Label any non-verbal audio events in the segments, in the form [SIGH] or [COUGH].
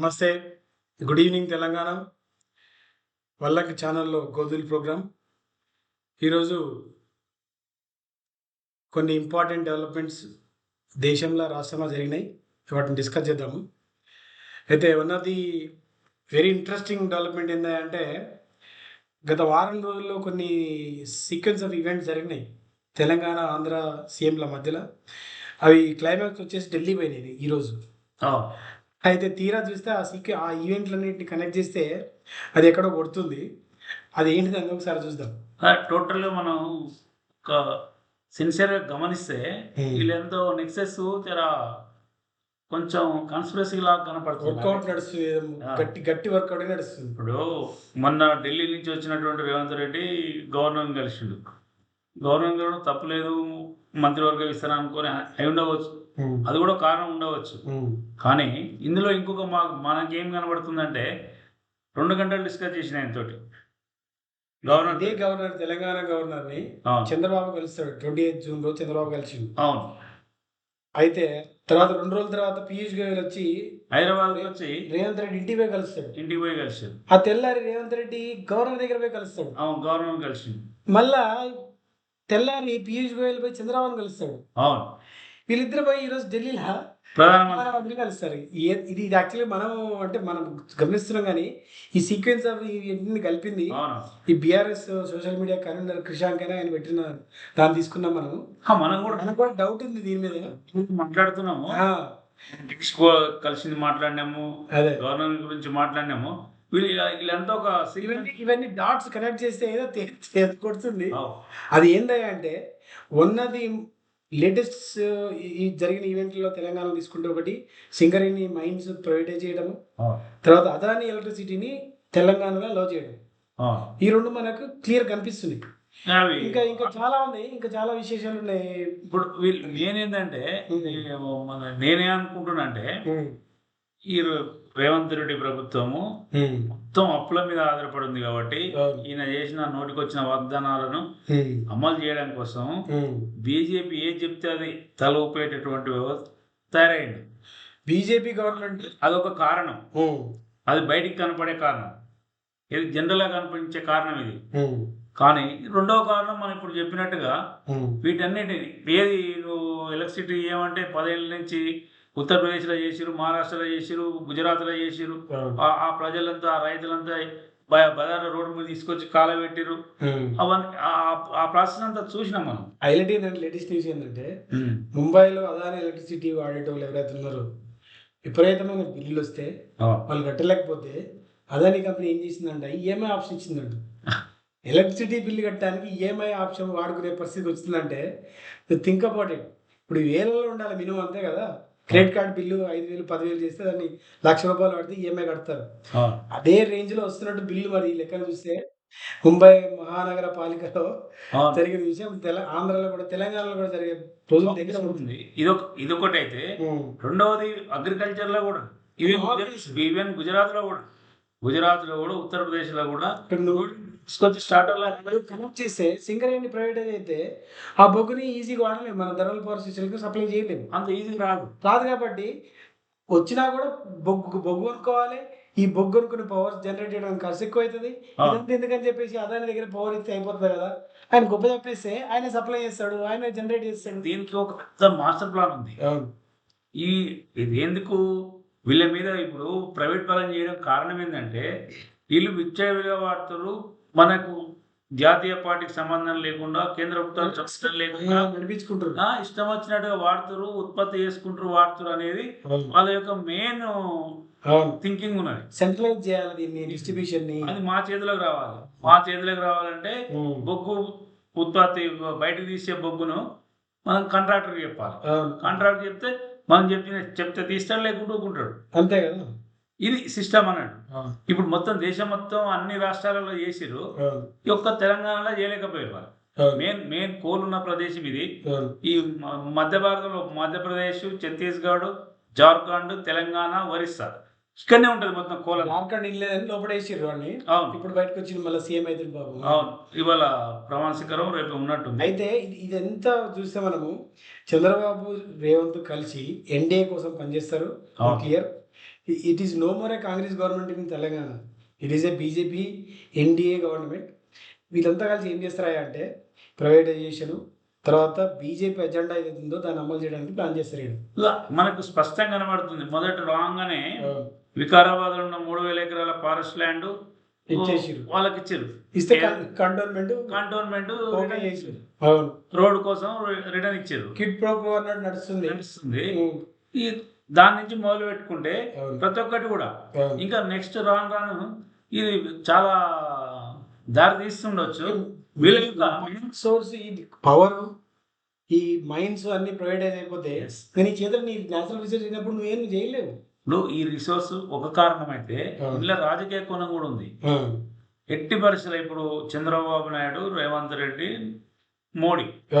నమస్తే good evening Telangana వల్లకి ఛానల్లో గోధుల programme ఈరోజు కొన్ని ఇంపార్టెంట్ డెవలప్మెంట్స్ దేశంలో రాష్ట్రంలో జరిగినాయి. వాటిని డిస్కస్ చేద్దాము. అయితే one of the very interesting development ఏంటంటే గత వారం రోజుల్లో కొన్ని సీక్వెన్స్ ఆఫ్ ఈవెంట్స్ జరిగినాయి. తెలంగాణ ఆంధ్ర సీఎంల మధ్యలో. అవి క్లైమాక్స్ వచ్చేసి ఢిల్లీ పోయినాయి ఈరోజు. అయితే తీరా చూస్తే ఆ సీక్వె ఆ ఈవెంట్లన్నింటిని కనెక్ట్ చేస్తే అది ఎక్కడో కొడుతుంది. అది ఏంటిది అని ఒకసారి చూద్దాం. టోటల్గా మనం ఒక సిన్సియర్గా గమనిస్తే వీళ్ళెంతో నెక్సెస్ జర కొంచెం కాన్స్పిరసీ లాగా కనపడుతుంది. వర్కౌట్ నడుస్తుంది. గట్టి గట్టి వర్కౌట్ నడుస్తుంది. ఇప్పుడు మొన్న ఢిల్లీ నుంచి వచ్చినటువంటి రేవంత్ రెడ్డి గవర్నర్ కలిసిండు. గవర్నర్ కూడా తప్పులేదు మంత్రివర్గ విస్తరణ అనుకొని అయి ఉండవచ్చు. అది కూడా కారణం ఉండవచ్చు. కానీ ఇందులో ఇంకొక మా మనకేం కనబడుతుందంటే రెండు గంటలు డిస్కస్ చేసిన ఆయనతోటి. గవర్నర్ ఇదే గవర్నర్ తెలంగాణ గవర్నర్ని చంద్రబాబు కలుస్తాడు. ట్వంటీ ఎయిత్ జూన్ రోజు చంద్రబాబు కలిసిండు. అవును. అయితే తర్వాత రెండు రోజుల తర్వాత పీయూష్ గోయల్ వచ్చి హైదరాబాద్ వచ్చి రేవంత్ రెడ్డి ఇంటికి పోయి కలుస్తాడు. ఇంటికి పోయి కలిసాడు. ఆ తెల్లారి రేవంత్ రెడ్డి గవర్నర్ దగ్గర పోయి కలుస్తాడు. అవును గవర్నర్ కలిసిండు. మళ్ళా తెల్లారి పీయూష్ గోయల్ పోయి చంద్రబాబుని కలుస్తాడు. అవును. వీళ్ళిద్దరు పోయి ఈరోజు ఢిల్లీలో? ప్రధానమంత్రి కలుస్తారు. ఇది ఇది యాక్చువల్లీ మనం అంటే మనం గమనిస్తున్నాం కానీ ఈ సీక్వెన్స్ ఆఫ్ ఇవన్నీ కలిపింది ఈ BRS social media convener Krishank అని ఆయన పెట్టిన దాన్ని తీసుకున్నాం మనం మనం కూడా మనకు కూడా డౌట్ ఉంది దీని మీద. మాట్లాడుతున్నాము? కలిసింది మాట్లాడినాము అదే. గవర్నర్ గురించి మాట్లాడినాము. వీళ్ళంతా ఒక ఇవన్నీ ఇవన్నీ డాట్స్ కనెక్ట్ చేస్తే ఏదో కొడుతుంది. అది ఏందయ్యా అంటే ఉన్నది లేటెస్ట్ ఈ జరిగిన ఈవెంట్లో తెలంగాణ తీసుకుంటే ఒకటి సింగరేణి మైన్స్ ప్రైవేటైజ్ చేయడము. తర్వాత అదాని ఎలక్ట్రిసిటీని తెలంగాణలో లో చేయడం. ఈ రెండు మనకు క్లియర్ కనిపిస్తుంది ఇంకా ఇంకా చాలా ఉన్నాయి ఇంకా చాలా విశేషాలు ఉన్నాయి. ఇప్పుడు వీళ్ళు నేనేంటంటే మన నేనే అనుకుంటున్నా అంటే ఈ రేవంత్ రెడ్డి ప్రభుత్వము మొత్తం అప్పుల మీద ఆధారపడి ఉంది కాబట్టి. ఈయన చేసిన నోటికొచ్చిన వాగ్దానాలను అమలు చేయడం కోసం బీజేపీ ఏది చెప్తే అది తల ఊపేటటువంటి వ్యవస్థ తయారైంది. బీజేపీ గవర్నమెంట్ అదొక కారణం. అది బయటికి కనపడే కారణం. ఇది జనరల్గా కనిపించే కారణం ఇది. కానీ రెండవ కారణం మనం ఇప్పుడు చెప్పినట్టుగా వీటన్నిటిని ఏది నువ్వు ఎలక్ట్రిసిటీ ఏమంటే పదేళ్ళ నుంచి ఉత్తరప్రదేశ్లో చేసిరు మహారాష్ట్రలో చేసిరు గుజరాత్లో చేసిరు ఆ- ప్రజలంతా ఆ రైతులంతా బ- బజార్ల రోడ్డు మీద తీసుకొచ్చి కాలబెట్టిరు అవన్నీ ఆ- ఆ ప్రాసెస్ అంతా చూసినాం మనం. హైలైట్ ఏంటంటే లేటెస్ట్ న్యూస్ ఏంటంటే ముంబైలో అదాని ఎలక్ట్రిసిటీ వాడేటోళ్ళు ఎవరైతే ఉన్నారో విపరీతమైన బిల్లులు వస్తే వాళ్ళు కట్టలేకపోతే అదాని కంపెనీ ఏం చేసిందంట? ఈఎంఐ ఆప్షన్ ఇచ్చిందంట. ఎలక్ట్రిసిటీ బిల్లు కట్టడానికి ఈఎంఐ ఆప్షన్ వాడుకునే పరిస్థితి వచ్చిందంటే థింక్ అబౌట్ ఇట్. ఇప్పుడు వేలలో ఉండాలి మినిమం అంతే కదా? క్రెడిట్ కార్డ్ బిల్లు ఐదు వేలు పదివేలు చేస్తే దాన్ని లక్ష రూపాయలు పడితే ఈఎంఐ కడతారు. అదే రేంజ్లో వస్తున్నట్టు బిల్లు మరి ఈ లెక్కన చూస్తే ముంబై మహానగర పాలికలో జరిగిన విషయం ఆంధ్రలో కూడా తెలంగాణలో కూడా జరిగే రోజులు దగ్గర ఉంటుంది ఇదొక ఇదొకటి అయితే రెండవది అగ్రికల్చర్లో కూడా ఈవెన్ గుజరాత్లో కూడా. గుజరాత్లో కూడా ఉత్తరప్రదేశ్లో కూడా తీసుకొచ్చి స్టార్టర్లు కనెక్ట్ చేస్తే సింగరేణి ప్రైవేటైజ్ అయితే ఆ బొగ్గుని ఈజీగా వాడలేము. మన ధరల పవర్ స్టేషన్కి సప్లై చేయలేము. అంత ఈజీ రాదు. రాదు కాబట్టి వచ్చినా కూడా బొగ్గు బొగ్గు కొనుక్కోవాలి. ఈ బొగ్గు కొనుక్కుని పవర్ జనరేట్ చేయడానికి ఖర్చు ఎక్కువ అవుతుంది. ఇదంతా ఎందుకని చెప్పేసి అదాని దగ్గర పవర్ ఇస్తే అయిపోతుంది కదా. ఆయన గొప్ప చెప్పేస్తే ఆయన సప్లై చేస్తాడు ఆయన జనరేట్ చేస్తాడు. దీనికి ఒక పెద్ద మాస్టర్ ప్లాన్ ఉంది. ఈ ఇది ఎందుకు వీళ్ళ మీద ఇప్పుడు ప్రైవేట్ పరం చేయడం కారణం ఏంటంటే వీళ్ళు విచ్చలవిడిగా వాడుతారు మనకు జాతీయ పార్టీకి సంబంధం లేకుండా కేంద్ర ప్రభుత్వం సంబంధం లేకుండా నడిపించుకుంటారు ఇష్టం వచ్చినట్టుగా వాడుతారు ఉత్పత్తి చేసుకుంటారు వాడుతారు అనేది. వాళ్ళ యొక్క మెయిన్ థింకింగ్ ఉన్నది. సెంట్రలైజ్ చేయాలి దీన్ని డిస్ట్రిబ్యూషన్ని. అది మా చేతిలోకి రావాలి. మా చేతిలోకి రావాలంటే. బొగ్గు ఉత్పత్తి బయటకు తీసే బొగ్గును మనం కాంట్రాక్టర్కి చెప్పాలి. అవును. కాంట్రాక్ట్ చెప్తే మనం చెప్పిన చెప్తే తీస్తాడు లేకుంటూ ఊరుకుంటాడు. అంతే కదా. ఇది సిస్టమ్ అవును. ఇప్పుడు మొత్తం దేశం మొత్తం అన్ని రాష్ట్రాలలో చేసిరు. ఈ ఒక్క తెలంగాణలో చేయలేకపోయారు వాళ్ళు. మెయిన్ మెయిన్ కోల్ ఉన్న ప్రదేశం ఇది. ఈ మధ్య భారతంలో మధ్యప్రదేశ్ ఛత్తీస్గఢ్ జార్ఖండ్ తెలంగాణ ఒరిస్సా ఇక్కడనే ఉంటుంది మొత్తం కోల. జార్ఖండ్ ఇల్లేదని లోపల వేసిర్రు అవును. ఇప్పుడు బయటకు వచ్చింది మళ్ళీ సీఎం అవుతుంది బాబు. అవును. ఇవాళ ప్రమాణ శిఖరం రేపు ఉన్నట్టుంది. అయితే ఇది ఇదంతా చూస్తే మనము చంద్రబాబు రేవంత్ కలిసి ఎన్డీఏ కోసం పనిచేస్తారు. Clear. It is no more a Congress government in Telangana. It is a BJP NDA government. వీళ్ళంతా కలిసి ఏం చేస్తారా అంటే ప్రైవేటైజేషన్ తర్వాత బీజేపీ ఎజెండా ఏదైతే ఉందో దాన్ని అమలు చేయడానికి ప్లాన్. ఇలా మనకు స్పష్టంగా కనబడుతుంది. మొదట రాగానే వికారాబాద్లో ఉన్న మూడు వేల ఎకరాల ఫారెస్ట్ ల్యాండ్ ఇచ్చేసిర్రు. వాళ్ళకి ఇచ్చారు ఇస్తే కంటోన్మెంట్ కంటోన్మెంట్. అవును. రోడ్ కోసం రిటర్న్ ఇచ్చారు. కిడ్ ప్రో ప్రో అన్నట్టు నడుస్తుంది. నడుస్తుంది. ఈ దాని నుంచి మొదలు పెట్టుకుంటే. ప్రతి ఒక్కటి కూడా. ఇంకా నెక్స్ట్ రాను రాను ఇది చాలా దారి తీస్తుండొచ్చు. వీళ్ళ యొక్క సోర్స్ ఇది పవర్ ఈ మైన్స్ అన్ని ప్రైవేటైజ్ అయిపోతే ఈ చేతులు నీ నేచురల్ రిసోర్స్ అయినప్పుడు నువ్వేం చేయలేవు. ఇప్పుడు ఈ రిసోర్స్ ఒక కారణం అయితే. ఇందులో రాజకీయ కోణం కూడా ఉంది. ఎట్టి పరిస్థితులు ఇప్పుడు చంద్రబాబు నాయుడు రేవంత్ రెడ్డి మోడీ.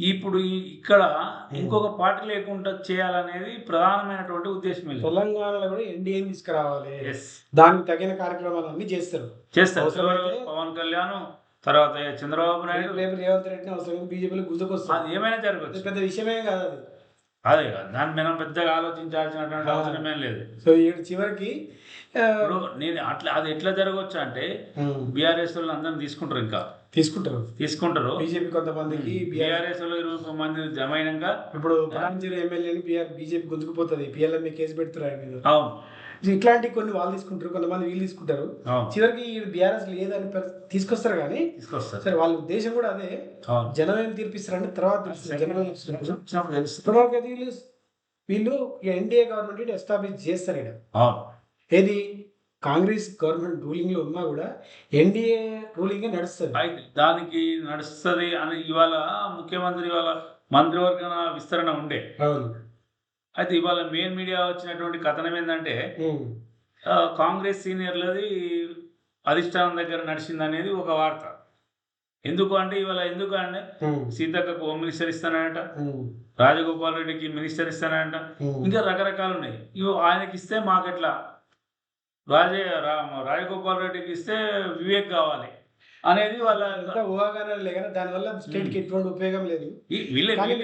ఇప్పుడు ఈ- ఇక్కడ ఇంకొక పార్టీ లేకుండా చేయాలనేది ప్రధానమైనటువంటి ఉద్దేశం. తెలంగాణలో కూడా ఎన్డీఏ తీసుకురావాలి. దానికి తగిన కార్యక్రమాలు అన్ని చేస్తారు. చేస్తారు. పవన్ కళ్యాణ్ తర్వాత చంద్రబాబు నాయుడు? రేపు రేవంత్ రెడ్డిని అవసరం బీజేపీలో గుర్తుకొస్తుంది అది ఏమైనా జరగచ్చు. పెద్ద విషయమే కాదు అది. అదే కదా దాన్ని మనం పెద్దగా ఆలోచించాల్సినటువంటి. అవసరమే లేదు. సో చివరికి నేను అట్లా అది ఎట్లా జరగవచ్చు అంటే బీఆర్ఎస్ వాళ్ళు అందరిని తీసుకుంటారు ఇంకా. తీసుకుంటారు. తీసుకుంటారు. బీజేపీ కొంతమందికి బీఆర్ బీఆర్ఎస్లో ఇరవై మంది జమ అయినాక ఇప్పుడు ఎమ్మెల్యేని బీఆర్ బీజేపీ గుంజుకుపోతుంది పిఎల్ఎంఏ కేసు పెడుతున్నారు ఆయన మీద. అవును. ఇట్లాంటి కొన్ని వాళ్ళు తీసుకుంటారు కొంతమంది వీళ్ళు తీసుకుంటారు. చివరికి బీఆర్ఎస్ లేదని తీసుకొస్తారు కానీ తీసుకొస్తారు. సరే వాళ్ళ ఉద్దేశం కూడా అదే. జనం ఏం తీర్పిస్తారంటే తర్వాత వీళ్ళు వీళ్ళు ఎన్డీఏ గవర్నమెంట్ ఎస్టాబ్లిష్ చేస్తారు ఇక్కడ ఏది? కాంగ్రెస్ గవర్నమెంట్ రూలింగ్లో ఉన్నా కూడా ఎన్డీఏ రూలింగ్ నడుస్తుంది. దానికి నడుస్తుంది అని ఇవాళ ముఖ్యమంత్రి ఇవాళ మంత్రివర్గ విస్తరణ ఉండే. అవును. అయితే ఇవాళ మెయిన్ మీడియా వచ్చినటువంటి కథనం ఏంటంటే కాంగ్రెస్ సీనియర్లది అధిష్టానం దగ్గర నడిచింది అనేది ఒక వార్త ఎందుకు అంటే ఇవాళ ఎందుకు అంటే. సీతక్కకు హోమ్ మినిస్టర్ ఇస్తానంట. రాజగోపాల్ రెడ్డికి మినిస్టర్ ఇస్తానంట. ఇంకా రకరకాలు ఉన్నాయి ఇవి ఆయనకి ఇస్తే మాకెట్లా రాజే రాజగోపాల్ రెడ్డికి ఇస్తే వివేక్ కావాలి అనేది వాళ్ళ అంతా ఊహాగానాలు లే కానీ దానివల్ల స్టేట్కి ఎటువంటి ఉపయోగం లేదు.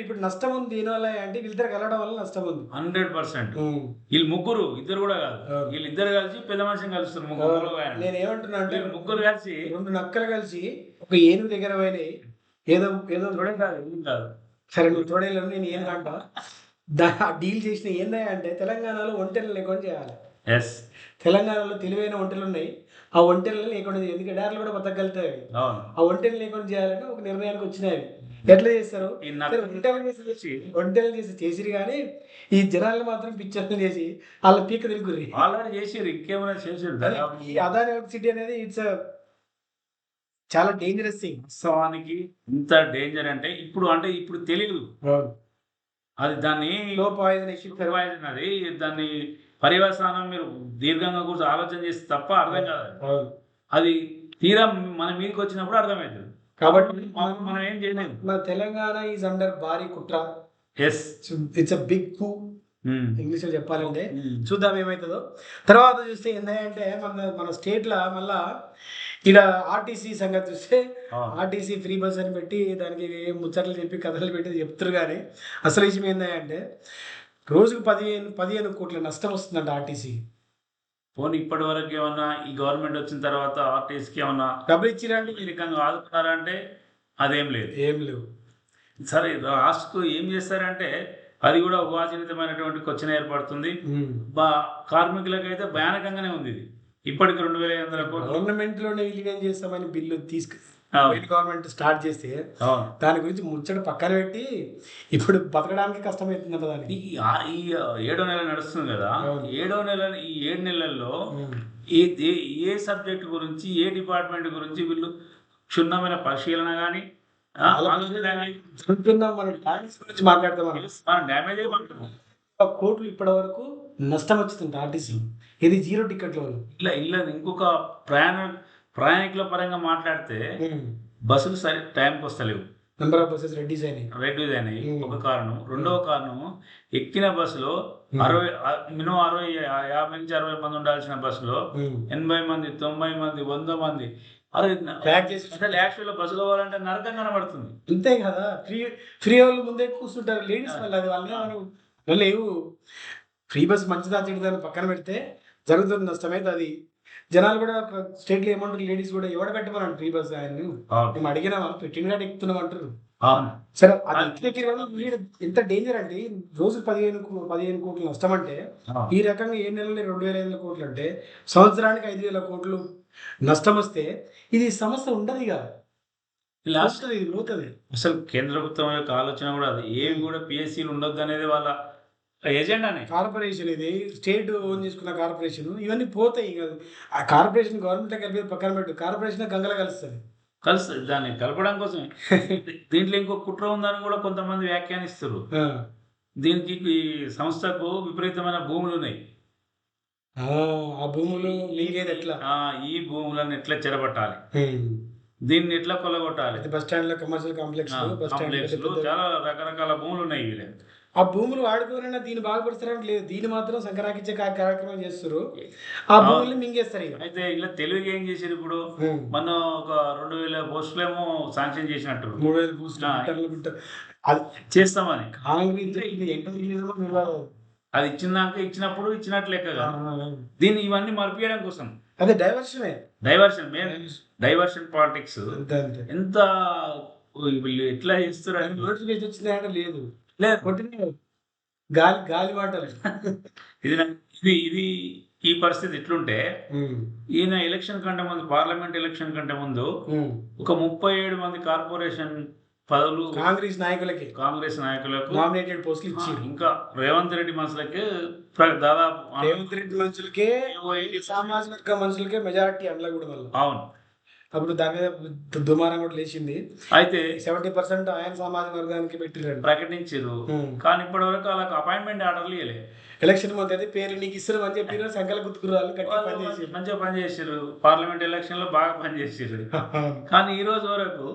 ఇప్పుడు నష్టం ఉంది దీనివల్ల అంటే వీళ్ళిద్దరు కలవడం వల్ల నష్టం ఉంది. Hundred percent. వీళ్ళు ముగ్గురు ఇద్దరు కూడా కాదు. వీళ్ళిద్దరు కలిసి పెద్ద మనిషిని కలుస్తారు ముగ్గురు. నేను ఏమంటున్నా అంటే ముగ్గురు కలిసి రెండు నక్కలు కలిసి ఒక ఏనుగు దగ్గర పోయినాయి. ఏదో ఏదో చూడండి కాదు ఏం కాదు. సరే నువ్వు చూడలేను నేను ఏం దా డీల్ చేసిన ఏందా అంటే తెలంగాణలో ఒంటెలు లేకుండా చేయాలి. ఎస్ తెలంగాణలో తెలివైన ఒంటెలు ఉన్నాయి. ఆ ఒంటెలను లేకుండా చేయాలి. ఎందుకంటే డార్లు కూడా బతకగలుగుతాయి ఆ ఒంటెలు లేకుండా చేయాలని ఒక నిర్ణయానికి వచ్చినాయి. ఎట్లా చేస్తారు? ఒంటెలు చేసి ఒంటెలు చేసి చేసిరు కానీ ఈ జనాలను మాత్రం పిక్చర్లు చేసి వాళ్ళ పీక తిరుగుర్రి. ఆల్రెడీ చేసిర్రు ఇంకేమైనా దాదాపు ఈ అదాని సిటీ అనేది ఇట్స్ చాలా డేంజరస్ థింగ్ వాస్తవానికి ఇంత డేంజర్ అంటే ఇప్పుడు అంటే ఇప్పుడు తెలియదు అది దాన్ని లో పాయిజన్ అది దాన్ని పర్యవసానం మీరు దీర్ఘంగా కూర్చొని ఆలోచన చేస్తే తప్ప అర్థం కాదు. అది. తీరా మన మీదకి వచ్చినప్పుడు అర్థమవుతుంది. కాబట్టి మనం ఏం చేయలేము మన తెలంగాణ ఈజ్ అండర్ భారీ కుట్ర. ఎస్ ఇట్స్ అ బిగ్కు ఇంగ్లీష్లో చెప్పాలంటే. చూద్దాం ఏమవుతుందో తర్వాత చూస్తే ఏంటంటే మన మన స్టేట్లో మళ్ళా ఇక్కడ ఆర్టీసీ సంగతి చూస్తే ఆర్టీసీ ఫ్రీ బస్ అని పెట్టి దానికి ముచ్చట్లు చెప్పి కథలు పెట్టి చెప్తారు కానీ అసలు విషయం ఏంటంటే రోజుకు పదిహేను పదిహేను కోట్ల నష్టం వస్తుందంట ఆర్టీసీ. పోనీ ఇప్పటి వరకు ఏమన్నా ఈ గవర్నమెంట్ వచ్చిన తర్వాత ఆర్టీస్కి ఏమన్నా డబ్బులు ఇచ్చిరండి ఈ రకంగా ఆదుకున్నారంటే అదేం లేదు. ఏం లేవు. సరే రాష్ట్రకు ఏం చేస్తారంటే అది కూడా ఊహాజనితమైనటువంటి క్వశ్చన్ ఏర్పడుతుంది. బా కార్మికులకైతే భయానకంగానే ఉంది ఇది. ఇప్పటికి రెండు వేల ఐదు వందల కోట్లు. గవర్నమెంట్లోనే విలీనం చేస్తామని బిల్లు తీసుకు అవును. గవర్నమెంట్ స్టార్ట్ చేస్తే. దాని గురించి ముచ్చట పక్కన పెట్టి ఇప్పుడు బతకడానికి కష్టమవుతుందంట దానికి ఈ ఏడో నెల నడుస్తుంది కదా. ఏడో నెల ఈ ఏడు నెలల్లో. ఏ ఏ- సబ్జెక్ట్ గురించి ఏ డిపార్ట్మెంట్ గురించి వీళ్ళు క్షుణ్ణమైన పరిశీలన కానీ కోట్లు ఇప్పటి వరకు నష్టం వచ్చింది ఆర్టీసీ ఇది జీరో టికెట్ల ఇలా ఇలా ఇంకొక ప్రయాణ ప్రయాణికుల పరంగా మాట్లాడితే బస్సులు సరి టైంకి వస్తలేవు. నెంబర్ ఆఫ్ బస్సెస్ రెడ్యూస్ అయినాయి రెడ్యూస్ అయినాయి. ఒక కారణం రెండవ కారణం ఎక్కిన బస్సులో. అరవై మినిమం అరవై యాభై నుంచి అరవై మంది ఉండాల్సిన బస్సులో. ఎనభై మంది తొంభై మంది వంద మంది. అసలు యాక్చువల్గా బస్సులో పోవాలంటే నరకం కనబడుతుంది. అంతే కదా. ఫ్రీ ఫ్రీ వాళ్ళు ముందే కూర్చుంటారు. లేడీస్ మళ్ళీ అది వాళ్ళ లేవు. ఫ్రీ బస్ మంచిదా చెడుదని పక్కన పెడితే జరుగుతున్న నష్టమైతే అది జనాలు కూడా స్టేట్లో ఏమంటారు? లేడీస్ కూడా ఎవడ పెట్టమని ఫ్రీ బస్ ఆయన్ని? అవును మేము అడిగినా పెట్టిన ఎక్కుతున్నాం అంటారు. సరే అది ఎక్కిన వీడు ఎంత డేంజర్ అంటే రోజు పదిహేను పదిహేను కోట్లు నష్టం అంటే. ఈ రకంగా ఏ నెలలో రెండు వేల ఐదు కోట్లు అంటే సంవత్సరానికి ఐదు వేల కోట్లు నష్టం వస్తే ఇది సమస్య ఉండదు ఇక. లాస్ట్ ఇది పోతుంది అసలు కేంద్ర ప్రభుత్వం యొక్క ఆలోచన కూడా అది. ఏమి కూడా పిఎస్సీలు ఉండొద్దు అనేది వాళ్ళ ఎజెండానే? కార్పొరేషన్ ఇది. స్టేట్ ఓన్ చేసుకున్న కార్పొరేషన్. ఇవన్నీ పోతాయి ఆ కార్పొరేషన్ గవర్నమెంట్ కలిపి పక్కన పెట్టు. కార్పొరేషన్ గంగలో కలుస్తుంది. కలుస్తుంది. దాన్ని కలపడం కోసమే. దీంట్లో ఇంకో కుట్ర ఉందని కూడా కొంతమంది వ్యాఖ్యానిస్తారు. దీనికి ఈ సంస్థకు విపరీతమైన భూములు ఉన్నాయి. ఆ, భూములు మింగేది ఎట్లా? ఈ భూములను ఎట్లా చెరబట్టాలి. దీన్ని ఎట్లా కొలగొట్టాలి బస్ స్టాండ్లో కమర్షియల్ కాంప్లెక్స్ చాలా రకరకాల భూములు ఉన్నాయి వీళ్ళే ఆ భూములు వాడుకోవాలన్నా దీన్ని బాగుపరుస్తారని లేదు. దీన్ని మాత్రం సంక్రాంతించే కా- కార్యక్రమం చేస్తారు ఆ భూముల్ని మింగేస్తారు అయితే ఇలా తెలివిగా ఏం చేశారు ఇప్పుడు. మన ఒక రెండు వేల పోస్టులేమో శాంక్షన్ చేసినట్టు మూడు వేలు బిట్టలు. అది చేస్తామని. కాంగ్రెస్. అది ఇచ్చినాక ఇచ్చినప్పుడు ఇచ్చినట్లు లెక్క. దీన్ని ఇవన్నీ మరిపియడం కోసం. అదే డైవర్షనే డైవర్షన్ మెయిన్ డైవర్షన్ పాలిటిక్స్ ఎంత వీళ్ళు ఎట్లా చేస్తారు నోటిఫికేషన్ వచ్చిందా లేదు. లేదు కొట్టిన గాలి గాలి మాటలు ఇది ఇది ఇది ఈ పరిస్థితి ఎట్లుంటే ఈయన ఎలక్షన్ కంటే ముందు పార్లమెంట్ ఎలక్షన్ కంటే ముందు. ఒక ముప్పై ఏడు మంది కార్పొరేషన్ పదవులు కాంగ్రెస్ నాయకులకి. కాంగ్రెస్ నాయకులకు నామినేటెడ్ పోస్టులు ఆ, ఇచ్చారు ఇంకా రేవంత్ రెడ్డి మనుషులకి దాదాపు రేవంత్ రెడ్డి మనుషులకే సామాజిక వర్గ మనుషులకే మెజారిటీ అందులో కూడా అవును. అప్పుడు దాని మీద దుమారం కూడా లేచింది. అయితే సెవెంటీ పర్సెంట్ ఆయన సామాజిక వర్గానికి పెట్టిరండి. ప్రకటించారు కానీ ఇప్పటి వరకు వాళ్ళకి అపాయింట్మెంట్ ఆర్డర్లు ఇవ్వలే ఎలక్షన్ ముందు అయితే పేరు నీకు ఇస్తారు అని చెప్పి సంఖ్యల గుర్తుకురాలు మంచిగా పనిచేసారు పార్లమెంట్ ఎలక్షన్లో బాగా పనిచేసారు [LAUGHS] కానీ ఈ రోజు వరకు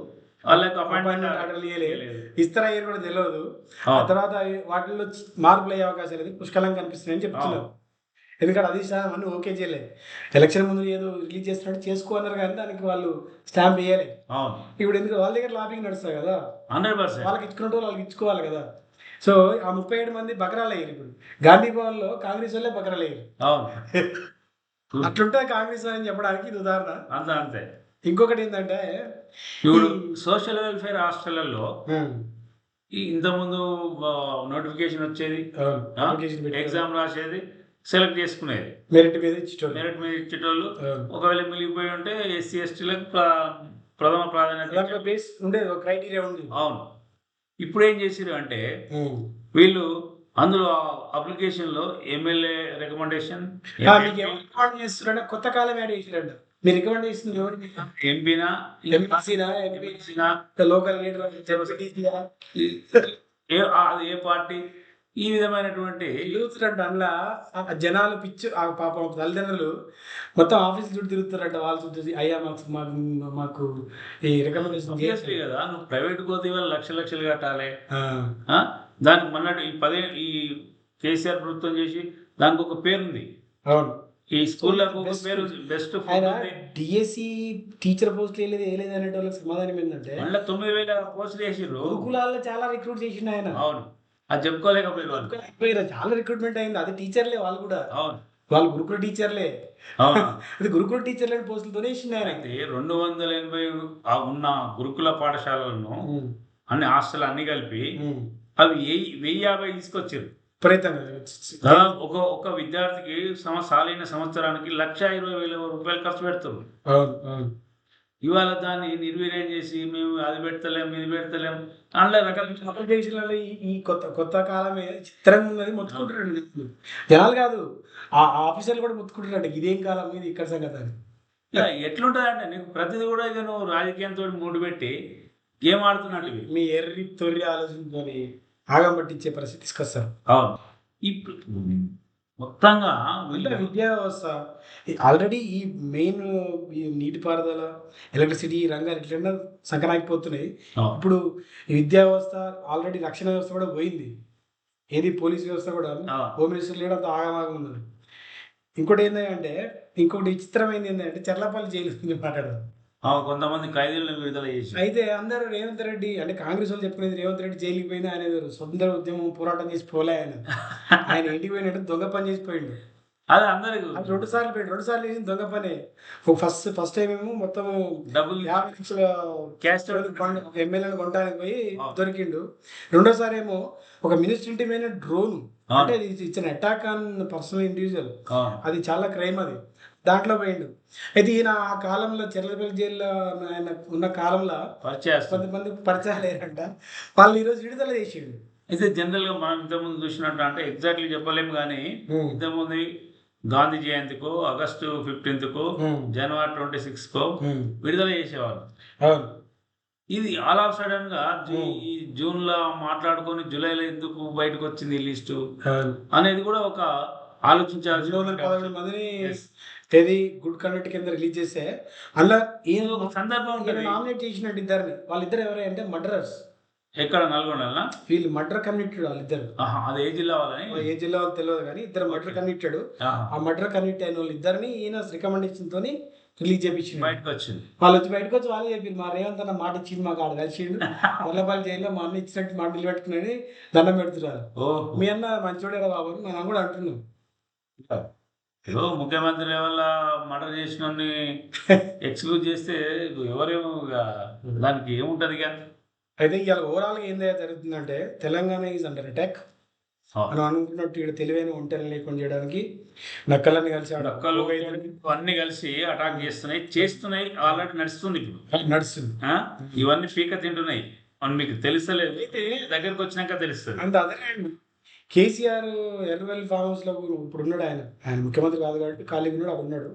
వాళ్ళకి అపాయింట్మెంట్ ఇవ్వలేదు. ఇస్తారా అయ్యారు కూడా తెలియదు ఆ. తర్వాత వాటిల్లో మార్పులు అయ్యే అవకాశాలు పుష్కలంగా కనిపిస్తున్నాయని చెప్తున్నారు. ఎందుకంటే అధిష్టానం అన్ని ఓకే చేయలేదు. ఎలక్షన్ ముందు ఏదో రిలీజ్ చేస్తున్నట్టు చేసుకో అన్నారు కానీ దానికి వాళ్ళు స్టాంప్ వేయాలి. ఇప్పుడు ఎందుకు వాళ్ళ దగ్గర లాబింగ్ నడుస్తుంది కదా? Hundred percent. వాళ్ళకి ఇచ్చుకున్నట్టు వాళ్ళకి ఇచ్చుకోవాలి కదా. సో ఆ ముప్పై ఏడు మంది బకరాలు అయ్యారు ఇప్పుడు. గాంధీ భవన్లో కాంగ్రెస్ వాళ్ళే బకరాలు అయ్యారు. [LAUGHS] అట్లుంటే కాంగ్రెస్ అని చెప్పడానికి ఇది ఉదాహరణ. అంతే అంతే. ఇంకొకటి ఏంటంటే ఇప్పుడు సోషల్ వెల్ఫేర్ హాస్టళ్ళలో ఇంతకుముందు నోటిఫికేషన్ వచ్చేది. ఎగ్జామ్ రాసేది. సెలెక్ట్ చేసుకునేది. మెరిట్ మీద ఇచ్చేటోళ్ళు. మెరిట్ మీద ఇచ్చేటోళ్ళు. ఒకవేళ మిగిలిపోయి ఉంటే ఎస్సీ ఎస్టీలకు ప్రథమ ప్రాధాన్యత. బేస్ ఉండేది ఒక క్రైటీరియా ఉంది అవును. ఇప్పుడు ఏం చేసిరు అంటే. వీళ్ళు అందులో అప్లికేషన్లో ఎమ్మెల్యే రికమెండేషన్ రికమెండ్ చేస్తున్నారంటే కొత్త కాలం యాడ్ చేసిరంట. మీరు రికమెండ్ చేస్తుంది ఎవరు? ఎంపీనా ఎంపీసీనా ఎంపీ లోకల్ లీడర్ అది ఏ పార్టీ? ఈ విధమైనటువంటి అందులో ఆ జనాలు పిచ్చు ఆ పాపం తల్లిదండ్రులు మొత్తం ఆఫీస్ చుట్టూ తిరుగుతారంట వాళ్ళు చుట్టూ అయ్యా మాకు మాకు మాకు ఈ రికమెండేషన్ కదా నువ్వు ప్రైవేట్ పోతే ఇవాళ లక్ష లక్షలు కట్టాలి? దానికి మొన్నటి ఈ పదే ఈ కేసీఆర్ ప్రభుత్వం చేసి దానికి ఒక పేరుంది. అవును. ఈ స్కూళ్ళకు ఒక పేరు బెస్ట్ డిఎస్సి టీచర్ పోస్ట్ వేయలేదు వేయలేదు అనే వాళ్ళకి సమాధానం ఏంటంటే మళ్ళీ తొమ్మిది వేల పోస్టులు వేసిర్రు. గురుకులాల్లో చాలా రిక్రూట్ చేసిండు ఆయన. అవును. అది చెప్పుకోలేకపోయారు వాళ్ళు. అయిపోయారు. చాలా రిక్రూట్మెంట్ అయింది. అది టీచర్లే వాళ్ళు కూడా. అవును. వాళ్ళు గురుకుల టీచర్లే అవును. అది గురుకుల టీచర్లే పోస్టులతోనే వేసిండు ఆయన అయితే రెండు వందల ఎనభై ఆ ఉన్న గురుకుల పాఠశాలలను అన్ని హాస్టల్ అన్ని కలిపి. అవి వెయ్యి వెయ్యి యాభై తీసుకొచ్చారు. దాదాపు ఒక ఒక విద్యార్థికి సమ సాలైన సంవత్సరానికి లక్ష ఇరవై వేల రూపాయలు ఖర్చు పెడుతున్నారు. ఇవాళ దాన్ని నిర్వీర్యం చేసి మేము అది పెడతలేం ఇది పెడతలేం అందులో రకాల అప్లికేషన్లలో ఈ కొత్త కొత్త కాలమే చిత్రంగా ఉన్నది మొత్తుకుంటున్నాడు జనాలు. జనాలు కాదు ఆ ఆఫీసర్లు కూడా మొత్తుకుంటున్నాడు ఇదేం కాలం ఇది ఇక్కడ సంగతి అని ఇక ఎట్లుంటది అంటే నీకు ప్రతిదీ కూడా ఇక నువ్వు రాజకీయంతో ముడిపెట్టి గేమ్ ఆడుతున్నట్టు ఇవి. మీ ఎర్రి తొర్రి ఆలోచనతో ఆగం పట్టించే పరిస్థితి తీసుకొస్తారు అవును ఇప్పుడు మొత్తంగా వీళ్ళు విద్యా వ్యవస్థ ఆల్రెడీ ఈ మెయిన్ ఈ నీటిపారుదల ఎలక్ట్రిసిటీ రంగాలు ఇట్లా సంకనాగిపోతున్నాయి. ఇప్పుడు ఈ విద్యా వ్యవస్థ ఆల్రెడీ రక్షణ వ్యవస్థ కూడా పోయింది. ఏది పోలీస్ వ్యవస్థ కూడా. హోమ్ మినిస్టర్ లేడు అంత ఆగమాగం ఉన్నది. ఇంకోటి ఏంటంటే ఇంకోటి విచిత్రమైంది ఏంటంటే చెర్లపల్లి జైలు మాట్లాడదాం కొంతమంది ఖైదీలను విడుదల చేసి అయితే అందరూ రేవంత్ రెడ్డి అంటే కాంగ్రెస్ వాళ్ళు చెప్పుకునేది రేవంత్ రెడ్డి జైలుకి పోయింది ఆయన. స్వతంత్ర ఉద్యమం పోరాటం చేసి పోలే ఆయన. [LAUGHS] ఆయన ఇంటికి పోయినట్టు దొంగ పని చేసి పోయిండు. అది అందరికి అది రెండు సార్లు పోయిండు. రెండు సార్లు చేసింది దొంగ పని. ఫస్ట్ ఫస్ట్ టైం ఏమో మొత్తం డబ్బులు యాభై లక్షల క్యాస్ట్ ఎమ్మెల్యేలు కొనడానికి పోయి. దొరికిండు. రెండోసారి ఏమో ఒక మినిస్టర్ ఇంటి మీద డ్రోన్. అంటే ఇచ్చిన అటాక్ ఆన్ పర్సనల్ ఇండివిజువల్ అది చాలా క్రైమ్ అది. దాంట్లో పోయిండు. అయితే ఈయన ఆ కాలంలో చెర్లపల్లి జైల్లో ఆయన ఉన్న కాలంలో పరిచయం కొంతమంది పరిచయాలు లేరంట. వాళ్ళు ఈరోజు విడుదల చేసిండు. అయితే జనరల్గా మనం ఇంతకుముందు చూసినట్టు అంటే ఎగ్జాక్ట్లీ చెప్పలేము కానీ ఇంతకుముందు గాంధీ జయంతికో ఆగస్టు ఫిఫ్టీన్త్ కో జనవరి ట్వంటీ సిక్స్ కో విడుదల చేసేవాళ్ళు. ఇది ఆల్ ఆఫ్ సడన్గా. ఈ జూన్లో మాట్లాడుకొని జూలైలో ఎందుకు బయటకు వచ్చింది ఈ లిస్టు అనేది కూడా ఒక ఆలోచించాల్సిన తేదీ గుడ్ కండక్ట్ కింద రిలీజ్ చేస్తే అందులో ఈయన ఒక సందర్భం ఉంటుంది నామినేట్ చేసినట్టు ఇద్దరిని. వాళ్ళిద్దరు ఎవరు అంటే మర్డరర్స్ ఎక్కడ? నల్గొండలా వీళ్ళు మర్డర్ కన్విక్టెడ్ వాళ్ళిద్దరు. అది ఏ జిల్లా వాళ్ళని? ఏ జిల్లా వాళ్ళు తెలియదు కానీ ఇద్దరు మర్డర్ కన్విక్టెడ్ ఆ. మర్డర్ కన్విక్ట్ అయిన వాళ్ళు ఇద్దరిని ఈయన రికమెండేషన్ తోని రిలీజ్ చేపించిండు. బయటకు వచ్చింది వాళ్ళు వచ్చి బయటకు వచ్చి వాళ్ళే చెప్పింది మా రేవంత్ అన్న మాట ఇచ్చింది మాకు ఆడ కలిసిండు. వల్లపాలి జైల్లో మా అన్న ఇచ్చినట్టు మాట నిలబెట్టుకుని దండం పెడుతున్నారు. మీ అన్న మంచోడే బాబు అని మనం కూడా అంటున్నాం ఏదో ముఖ్యమంత్రి లెవెల్ మర్డర్ చేసిన [LAUGHS] ఎక్స్క్లూజ్ చేస్తే ఎవరేమో దానికి ఏముంటది అయితే ఇవాళ ఓవరాల్గా ఏం జరుగుతుందంటే తెలంగాణ ఈజ్ అండర్ అటాక్ మనం అనుకున్నట్టు ఇక్కడ తెలివైన ఒంటరి లేకుండా చేయడానికి నక్కలని కలిసి ఇద్దరు అన్ని కలిసి అటాక్ చేస్తున్నాయి చేస్తున్నాయి ఆల్రెడీ నడుస్తుంది ఇప్పుడు. నడుస్తుంది? ఇవన్నీ పీక తింటున్నాయి. అని మీకు తెలుస్తలేదు అయితే దగ్గరకు వచ్చినాక తెలుస్తుంది. అంత అదే కేసీఆర్ ఎర్రవెల్లి ఫామ్ హౌస్లో ఇప్పుడు ఉన్నాడు ఆయన. ఆయన ముఖ్యమంత్రి కాదు కాబట్టి ఖాళీగా ఉన్నాడు అక్కడ ఉన్నాడు.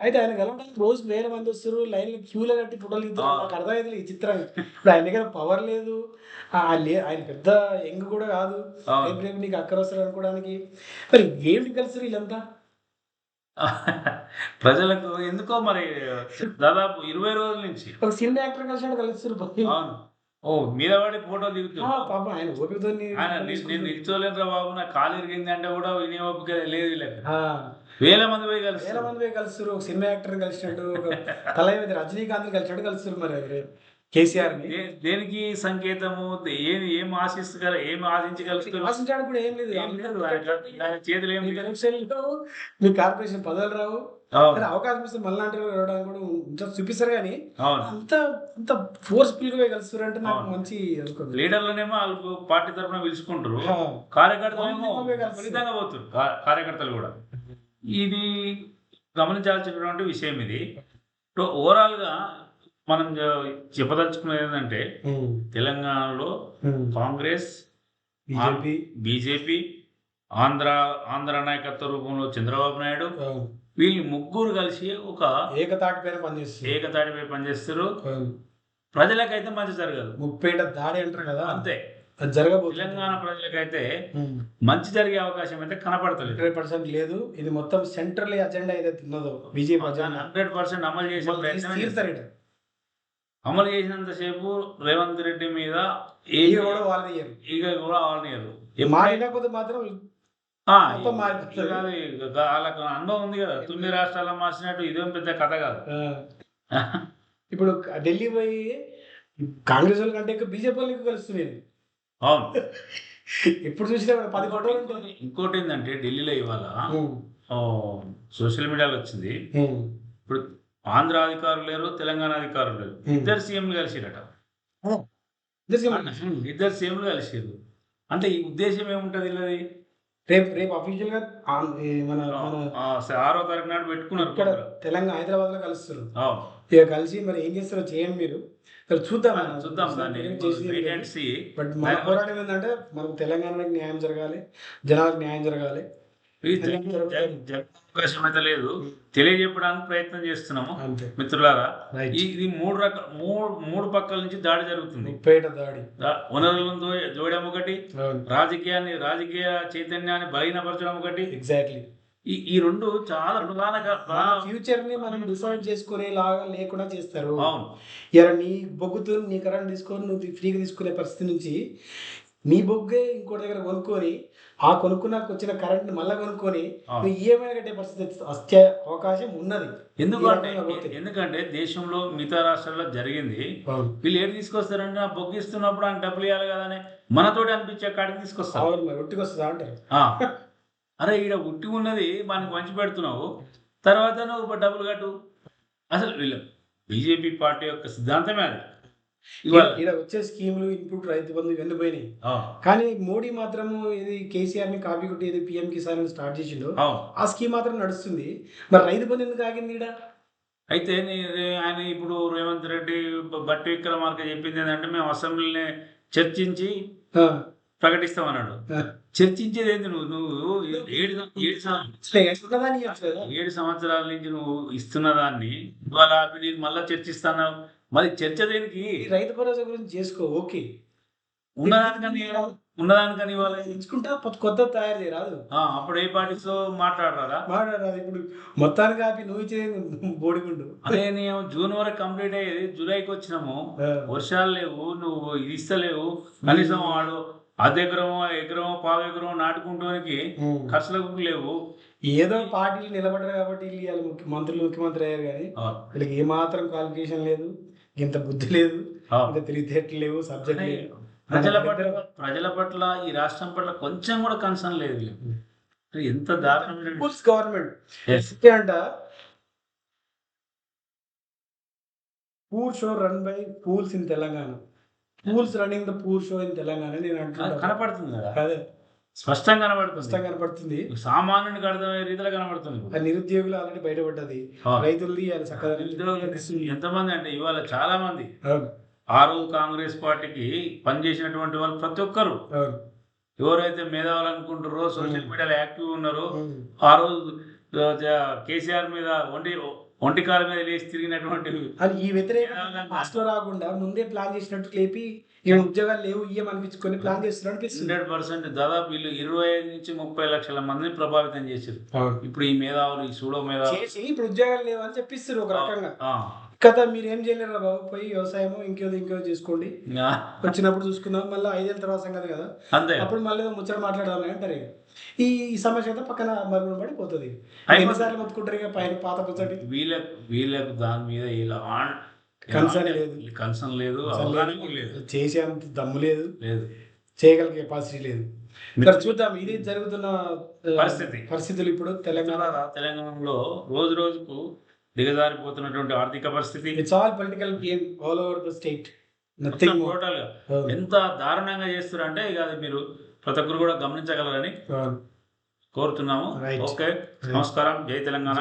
అయితే ఆయన కలవడానికి రోజు వేల మంది వస్తారు లైన్ క్యూలో కట్టి ఫోటోలు ఇద్దరు. నాకు అర్థమైంది ఈ చిత్రంగా ఇప్పుడు ఆయన దగ్గర పవర్ లేదు. ఆయన పెద్ద యంగ్ కూడా కాదు. రేపు నీకు అక్కర వస్తారు అనుకోవడానికి. మరి ఏంటి కలిసి వీళ్ళంతా? [LAUGHS] ప్రజలకు ఎందుకో మరి దాదాపు ఇరవై రోజుల నుంచి. ఒక సినిమా యాక్టర్ కలిసి కలుస్తారు అవును. ఓ మీద పడి ఫోటో దిగుతుంది పాప ఆయన ఓపికతో నేను నిల్చోలేదురా బాబు నా కాలు ఇరిగింది అంటే కూడా వినే ఓపిక లేదు వీళ్ళకి. వేల మంది పోయి కలిసి వేల మంది పోయి కలుస్తారు. ఒక సినిమా యాక్టర్ కలిసినట్టు తలైవతి రజనీకాంత్ కలిసినట్టు కలుస్తారు మరి కేసీఆర్ దేనికి సంకేతము? దే- ఏమి ఏం ఆశిస్తు ఏం ఆశించగలుగుతారు ఆశించడానికి కూడా ఏం లేదు. చేతులు ఏం మీ కార్పొరేషన్ పదవులు రావు. కానీ అవకాశం ఇస్తే మళ్ళీ రావడానికి కూడా ఇంట్రెస్ట్ చూపిస్తారు కానీ అంత అంత ఫోర్స్ఫుల్గా కలుస్తారు అంటే నాకు. మంచి లీడర్లనేమో వాళ్ళు పార్టీ తరఫున పిలుచుకుంటారు. కార్యకర్తలేమో. ఫలితంగా పోతారు. కార్యకర్తలు కూడా. ఇది గమనించాల్సినటువంటి విషయం ఇది. ఓవరాల్గా మనం చెప్పదలుచుకున్నది ఏంటంటే తెలంగాణలో కాంగ్రెస్ బీజేపీ. బీజేపీ ఆంధ్ర ఆంధ్ర నాయకత్వ రూపంలో చంద్రబాబు నాయుడు వీళ్ళు ముగ్గురు కలిసి ఒక ఏకతాటి పైన పనిచేస్తుంది ఏకతాటిపై పనిచేస్తారు. ప్రజలకైతే మంచి జరగదు. ముప్పేట దాడి అంటారు కదా? అంతే. అది జరగబోతుంది. తెలంగాణ ప్రజలకైతే మంచి జరిగే అవకాశం అయితే కనపడతలేదు. హండ్రెడ్ పర్సెంట్ లేదు. ఇది మొత్తం సెంట్రల్ అజెండా ఏదైతే ఉన్నదో బీజేపీ హండ్రెడ్ పర్సెంట్ అమలు చేసే ప్రయత్నం. అమలు చేసినంతసేపు రేవంత్ రెడ్డి మీద ఏ కూడా వాళ్ళని. ఇక కూడా వాళ్ళనియరు మాట వినకపోతే మాత్రం మొత్తం ఇక వాళ్ళకు అనుభవం ఉంది కదా. తొమ్మిది రాష్ట్రాల్లో మార్చినట్టు ఇదేం పెద్ద కథ కాదు. [LAUGHS] ఇప్పుడు ఢిల్లీ పోయి కాంగ్రెస్ వాళ్ళ కంటే ఎక్కువ బీజేపీ వాళ్ళకి కలుస్తుంది అవును. [LAUGHS] ఎప్పుడు చూసినా పది ఉంటుంది ఇంకోటి ఏంటంటే ఢిల్లీలో ఇవాళ సోషల్ మీడియాలో వచ్చింది. ఇప్పుడు ఆంధ్ర అధికారులు లేరు తెలంగాణ అధికారులు లేరు. ఇద్దరు సీఎంలు కలిసిరట. ఇద్దరు సీఎం. ఇద్దరు సీఎంలు కలిసిరు అంటే ఈ ఉద్దేశం ఏముంటది వీళ్ళది రేపు రేపు అఫీషియల్గా మన ఆరో తారీఖు నాడు పెట్టుకున్నారు ఇక్కడ. తెలంగాణ హైదరాబాద్లో కలుస్తారు అవును. ఇక కలిసి మరి ఏం చేస్తారో చేయండి మీరు. చూద్దాం. చూద్దాం దాన్ని. బట్ మన పోరాటం ఏంటంటే మనకు తెలంగాణకి న్యాయం జరగాలి జనాలకు న్యాయం జరగాలి. అవకాశం అయితే లేదు. తెలియజెప్పడానికి ప్రయత్నం చేస్తున్నాము. మిత్రులారా ఇది మూడు రక మూడు మూడు పక్కల నుంచి దాడి జరుగుతుంది. ముప్పేట దాడి. వనరులను దోయడం ఒకటి రాజకీయాన్ని రాజకీయ చైతన్యాన్ని బలహీనపరచడం ఒకటి. ఎగ్జాక్ట్లీ ఈ ఈ రెండు చాలా ఫ్యూచర్ని మనం డిసైడ్ చేసుకునేలాగా లేకుండా చేస్తారు. అవును. ఇలా నీ బొగ్గుతూ నీ కరెంట్ తీసుకొని నువ్వు ఫ్రీగా తీసుకునే పరిస్థితి నుంచి నీ బొగ్గే ఇంకోటి దగ్గర కొనుక్కొని ఆ కొనుక్కున్నాక వచ్చిన కరెంట్ మళ్ళీ కొనుక్కొని. నువ్వు ఈఎంఐ కట్టే పరిస్థితి వచ్చే అవకాశం ఉన్నది. ఎందుకంటే. ఎందుకంటే దేశంలో మిగతా రాష్ట్రాల్లో జరిగింది. వీళ్ళు ఏడు తీసుకొస్తారంటే ఆ బొగ్గిస్తున్నప్పుడు ఆయన డబ్బులు ఇవ్వాలి కదా అని మనతోటి అనిపించే కాడికి తీసుకొస్తారు. అవును మరి ఒట్టికి వస్తుందా అంటారు. అరే ఈడ ఉట్టి ఉన్నది మనకి మంచి పెడుతున్నావు. తర్వాత నువ్వు డబ్బులు కట్టు. అసలు వీళ్ళు బీజేపీ పార్టీ యొక్క సిద్ధాంతమే అది. ఇక్కడ వచ్చే స్కీములు ఇన్పుట్ రైతు బంధు ఇవన్నీ పోయినాయి. కానీ మోడీ మాత్రము ఇది కేసీఆర్ని కాపీ కొట్టి ఏది పిఎం కిసాన్ అని స్టార్ట్ చేసిండు. ఆ. స్కీమ్ మాత్రం నడుస్తుంది. మరి రైతు బంధు ఎందుకు ఆగింది ఈడ? అయితే ఆయన ఇప్పుడు రేవంత్ రెడ్డి బట్టి విక్రమార్క చెప్పింది ఏంటంటే మేము అసెంబ్లీని చర్చించి ఆ, ప్రకటిస్తామన్నాడు. ఆ. చర్చించేది ఏంది నువ్వు? నువ్వు ఏడు ఏడు సం- అసలే ఉన్నదాన్ని ఇవ్వచ్చు కదా. ఏడు సంవత్సరాల నుంచి నువ్వు ఇస్తున్న దాన్ని ఇవాళ మళ్ళా చర్చిస్తున్నావు. మరి చర్చ దేనికి? రైతు భరోసా గురించి చేసుకో ఓకే. ఉన్నదానికని ఉన్నదానికని ఇవాళ ఎంచుకుంటా కొత్త తయారు చేయరాదు అప్పుడు ఏ పార్టీస్తో మాట్లాడరా మాట్లాడరాదు ఇప్పుడు మొత్తానికి ఆపి నువ్వు ఇచ్చేది బోడిగుండు. అదే నేను జూన్ వరకు కంప్లీట్ అయ్యేది జూలైకి వచ్చినాము. వర్షాలు లేవు నువ్వు ఇది ఇస్తలేవు. కనీసం వాడు అర్ధ ఎకరమో ఎకరమో పావు ఎకరమో నాటుకుంటానికి. ఖర్చులకు లేవు. ఏదో పార్టీలు నిలబడ్డారు కాబట్టి వీళ్ళు మంత్రులు ముఖ్యమంత్రి అయ్యారు కానీ వీళ్ళకి ఏమాత్రం క్వాలిఫికేషన్ లేదు. ఇంత బుద్ధి లేదు. ఇంత తెలివితేటలు లేవు సబ్జెక్ట్ ప్రజల పట్ల ప్రజల పట్ల ఈ రాష్ట్రం పట్ల కొంచెం కూడా కన్సర్న్ లేదు ఎంత దారుణమైన పూల్స్ గవర్నమెంట్. అంట poor show run by fools in Telangana fools running the poor show in Telangana నేను అంటున్నాను కనపడుతుంది కదా. అదే. స్పష్టంగా కనపడుతుంది స్పష్టంగా కనపడుతుంది సామాన్యునికి అర్థమయ్యే రీతిలో కనపడుతుంది ఆ నిరుద్యోగులు ఆల్రెడీ బయటపడ్డది. రైతులది నిరుద్యోగులు ఎంతమంది అంటే ఇవాళ చాలా మంది అవును, ఆ రోజు కాంగ్రెస్ పార్టీకి పనిచేసినటువంటి వాళ్ళు ప్రతి ఒక్కరు. ఎవరైతే మేధావులు అనుకుంటారో సోషల్ మీడియాలో యాక్టివ్ ఉన్నారో. ఆ రోజు కేసీఆర్ మీద ఒంటి ఒంటి కాల మీద లేచి తిరిగినటువంటి అని ఈ వ్యతిరేక పాస్ట్ రాకుండా ముందే ప్లాన్ చేసినట్టు లేపి ఈయన ఉద్యోగాలు లేవు ఇయ్యం అనిపించుకొని ప్లాన్ చేస్తున్నారు అనిపిస్తుంది. హండ్రెడ్ పర్సెంట్ దాదాపు వీళ్ళు ఇరవై ఐదు నుంచి ముప్పై లక్షల మందిని ప్రభావితం చేశారు. ఇప్పుడు ఈ మేధావులు ఈ సూడో మేధావులు. ఇప్పుడు ఉద్యోగాలు లేవు అని చెప్పిస్తారు ఒక రకంగా. కదా మీరు ఏం చేయలేరు బాబు. పోయి వ్యవసాయము ఇంకేదో ఇంకేదో చేసుకోండి. వచ్చినప్పుడు చూసుకుందాం మళ్ళీ ఐదేళ్ళ తర్వాత సంగతి కదా. అంతే. అప్పుడు మళ్ళీ ముచ్చట మాట్లాడాలి అంటారు ఇక. ఈ సమస్య అయితే పక్కన మరుగున పడిపోతుంది. అయిపోతుంది. ఎన్నిసార్లు మొత్తుకుంటారు ఇక పైన పాత పుచ్చటి వీళ్ళకు వీళ్ళకు దాని మీద ఇలా Concern లేదు. కన్సర్న్ లేదు లేదు. చేసే అంత దమ్ము లేదు. లేదు. చేయగల కెపాసిటీ లేదు. చూద్దాం ఇది జరుగుతున్న పరిస్థితి. పరిస్థితులు ఇప్పుడు తెలంగాణ తెలంగాణలో రోజు రోజుకు దిగజారిపోతున్నటువంటి ఆర్థిక పరిస్థితి. It's all political game all over the state nothing టోటల్గా. ఎంత దారుణంగా చేస్తున్నారంటే ఇక అది మీరు ప్రతి ఒక్కరు కూడా గమనించగలరని కోరుతున్నాము. Right. ఓకే. నమస్కారం. జై తెలంగాణ.